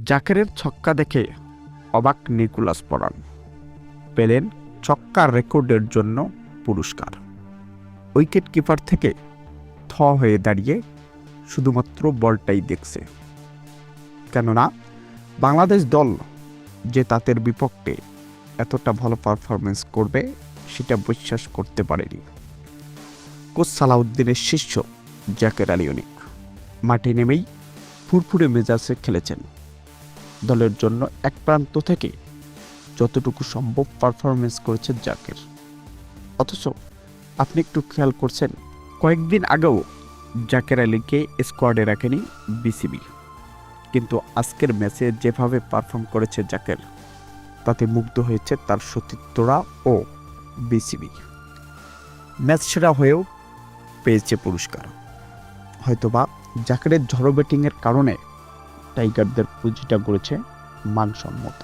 জাকেরের ছক্কা দেখে অবাক নিকোলাস পরান পেলেন ছক্কার রেকর্ডের জন্য পুরস্কার। উইকেট কিপার থেকে থ হয়ে দাঁড়িয়ে শুধুমাত্র বলটাই দেখছে। কেননা, বাংলাদেশ দল যে তাদের বিপক্ষে এতটা ভালো পারফরমেন্স করবে, সেটা বিশ্বাস করতে পারেনি। কোচ সালাউদ্দিনের শিষ্য জাকের আলী অনিক। মাঠে নেমেই ফুরফুরে মেজাজে খেলেছেন। দলের জন্য এক প্রান্ত থেকে যতটুকু সম্ভব পারফরমেন্স করেছে জাকের। অথচ আপনি একটু খেয়াল করছেন, কয়েকদিন আগেও জাকের আলীকে স্কোয়াডে রাখেনি বিসিবি কিন্তু আজকের ম্যাচে যেভাবে পারফর্ম করেছে জাকের, তাতে মুগ্ধ হয়েছে তার সতীর্থরা ও বিসিবি ম্যাচ সেরা হয়েও পেয়েছে পুরস্কার। হয়তোবা জাকেরের ঝড়ো ব্যাটিংয়ের কারণে টাইগারদের পুঁজিটা গড়েছে মানসম্মত।